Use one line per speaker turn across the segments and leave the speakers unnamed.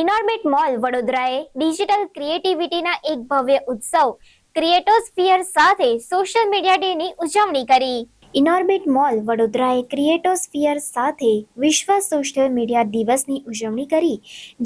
Inorbit mall વડોદરાએ digital ક્રિએટિવિટીના એક ભવ્ય ઉત્સવ, ક્રિએટોસ્ફિયર સાથે સોશિયલ મીડિયા ડેની ઉજવણી કરી. ઇનોર્બિટ મોલ વડોદરાએ ક્રિએટોસ્ફિયર સાથે વિશ્વ સોશિયલ મીડિયા દિવસની ઉજવણી કરી,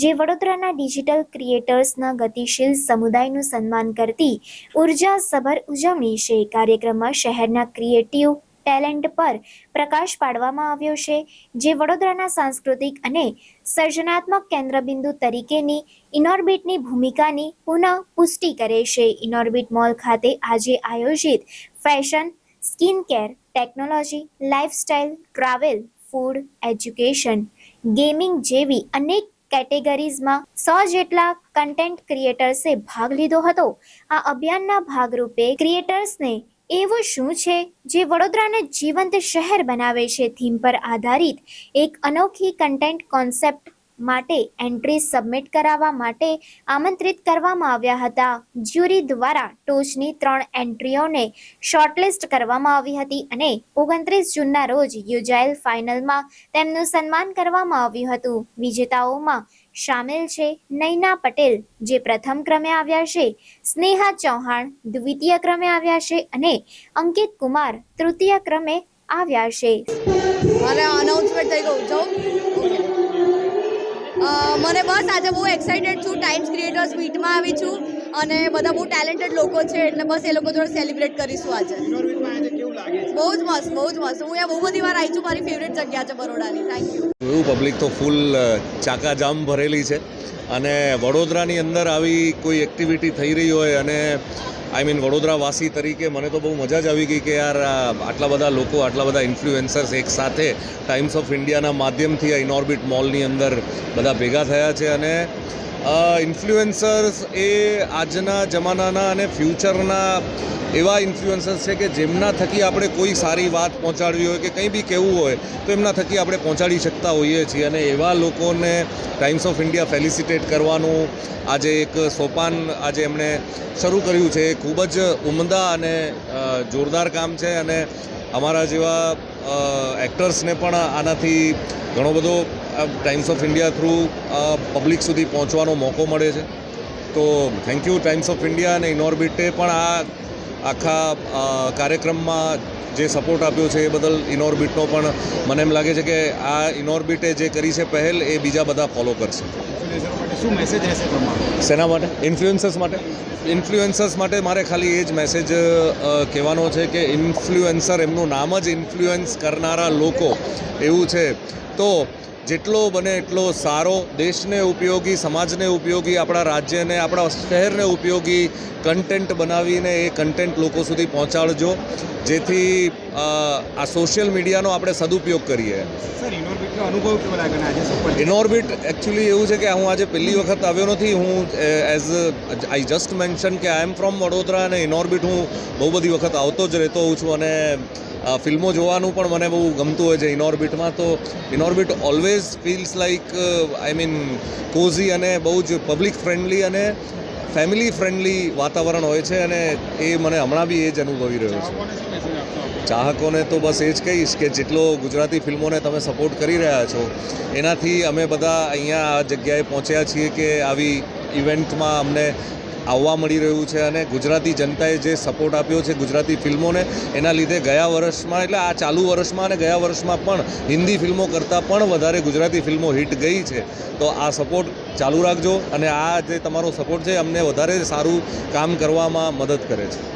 જે વડોદરાના ડિજિટલ ક્રિએટર્સના ગતિશીલ સમુદાયનું સન્માન કરતી ઉર્જાસભર ઉજવણી છે. કાર્યક્રમમાં શહેરના ક્રિએટિવ ટેલેન્ટ પર પ્રકાશ પાડવામાં આવ્યો છે, જે વડોદરાના સાંસ્કૃતિક અને સર્જનાત્મક કેન્દ્રબિંદુ તરીકેની ઇનોર્બિટની ભૂમિકાની પુનઃ પુષ્ટિ કરે છે. ઇનોર્બિટ મોલ ખાતે આજે આયોજિત fashion skin care technology, lifestyle, travel, food, education, gaming જેવી અનેક કેટેગરીઝમાં સો જેટલા કન્ટેન્ટ ક્રિએટર્સે ભાગ લીધો હતો. આ અભિયાનના ભાગરૂપે ક્રિએટર્સને એવું શું છે જે વડોદરાને જીવંત શહેર બનાવે છે? થીમ પર આધારિત એક અનોખી કન્ટેન્ટ કોન્સેપ્ટ માટે એન્ટ્રી સબમિટ કરાવવા માટે આમંત્રિત કરવામાં આવ્યા હતા. જ્યુરી દ્વારા ટોચની ત્રણ એન્ટ્રીઓને શોર્ટલિસ્ટ કરવામાં આવી હતી અને ઓગણત્રીસ જૂનના રોજ યોજાયેલ ફાઇનલમાં તેમનું સન્માન કરવામાં આવ્યું હતું. વિજેતાઓમાં સામેલ છે નૈના પટેલ જે પ્રથમ ક્રમે આવ્યા છે સ્નેહા ચૌહાણ દ્વિતીય ક્રમે આવ્યા છે અને અંકિત કુમાર તૃતીય ક્રમે આવ્યા છે.
અને અનાઉન્સમેન્ટ થઈ ગયું છું મને બસ આજે બહુ એક્સાઇટેડ છું ટાઈમ્સ ક્રિએટર્સ મીટમાં આવી છું અને બધા બહુ ટેલેન્ટેડ લોકો છે એટલે બસ એ લોકો જોડે સેલિબ્રેટ કરીશું આજે.
કેવું લાગે છે.
બહુ જ મસ્ત બહુ જ મસ્ત. હું અહીંયા બહુ બધી વાર આવી છું મારી ફેવરેટ જગ્યા છે બરોડાની. થેન્ક યુ
એવું પબ્લિક તો ફૂલ ચાકાજામ ભરેલી છે. અને વડોદરાની અંદર આવી કોઈ એક્ટિવિટી થઈ રહી હોય અને આઈ મીન વડોદરા વાસી તરીકે મને તો બહુ મજા જ આવી ગઈ કે યાર આટલા બધા લોકો આટલા બધા ઇન્ફ્લુએન્સર્સ એક સાથે ટાઈમ્સ ઓફ ઇન્ડિયાના માધ્યમથી આ ઇનોર્બિટ મોલની અંદર બધા ભેગા થયા છે. અને ઇન્ફ્લુએન્સર્સ એ આજના જમાનાના અને ફ્યુચરના એવા ઇન્ફ્લુએન્સર્સ છે કે જેમના થકી આપણે કોઈ સારી વાત પહોંચાડવી હોય કે કંઈ બી કહેવું હોય, તો એમના થકી આપણે પહોંચાડી શકતા હોઈએ છીએ. અને એવા લોકોને ટાઈમ્સ ઓફ ઇન્ડિયા ફેલિસિટેટ કરવાનું આજે એક સોપાન આજે એમણે શરૂ કર્યું છે. એ ખૂબ જ ઉમદા અને જોરદાર કામ છે અને અમારા જેવા એક્ટર્સને પણ આનાથી ઘણો બધો Times of India through public સુધી પહોંચવાનો મોકો મળે છે. તો thank you Times of India અને ઇનોર્બિટે પણ આ આખા કાર્યક્રમમાં જે સપોર્ટ આપ્યો છે એ બદલ ઇનોર્બિટનો પણ મને એમ લાગે છે કે આ ઇનોર્બિટે જે કરી છે પહેલ એ બીજા બધા ફોલો કરશે.
શું મેસેજ રહેશે
શેના માટે? ઇન્ફ્લુએન્સર્સ માટે? ઇન્ફ્લુએન્સર્સ માટે મારે ખાલી એ જ મેસેજ કહેવાનો છે કે ઇન્ફ્લુએન્સર એમનું નામ જ ઇન્ફ્લુએન્સ કરનારા લોકો. એવું છે. તો જેટલો બને એટલો સારો દેશને ઉપયોગી સમાજને ઉપયોગી આપણા રાજ્યને આપણા શહેરને ઉપયોગી કન્ટેન્ટ બનાવીને એ કન્ટેન્ટ લોકો સુધી પહોંચાડજો. જેથી આ સોશિયલ મીડિયાનો આપણે સદુપયોગ કરીએ. ઇનોર્બિટ એકચ્યુઅલી એવું છે કે હું આજે પહેલી વખત આવ્યો નથી. હું એઝ આઈ જસ્ટ મેન્શન કે આઈ એમ ફ્રોમ વડોદરા અને ઇનોર્બિટ હું બહુ બધી વખત આવતો જ રહેતો હોઉં છું અને ફિલ્મો જોવાનું પણ મને બહુ ગમતું હોય છે ઇનોર્બિટમાં તો Inorbit always feels like I mean cozy અને બહુ જ પબ્લિક ફ્રેન્ડલી અને ફેમિલી ફ્રેન્ડલી વાતાવરણ હોય છે અને એ મને હમણાં બી એ જ અનુભવી રહ્યો છું? ચાહકોને તો બસ એ જ કહીશ કે જેટલો ગુજરાતી ફિલ્મોને તમે સપોર્ટ કરી રહ્યા છો એનાથી અમે બધા અહીંયા આ જગ્યાએ પહોંચ્યા છીએ કે આવી ઇવેન્ટમાં અમને આવવા મળી રહ્યું છે અને ગુજરાતી જનતાએ જે સપોર્ટ આપ્યો છે ગુજરાતી ફિલ્મોને, એના લીધે ગયા વર્ષમાં, એટલે આ ચાલુ વર્ષમાં અને ગયા વર્ષમાં પણ હિન્દી ફિલ્મો કરતાં પણ વધારે ગુજરાતી ફિલ્મો હિટ ગઈ છે. તો આ સપોર્ટ ચાલુ રાખજો અને આ જે તમારો સપોર્ટ છે, અમને વધારે સારું કામ કરવામાં મદદ કરે છે.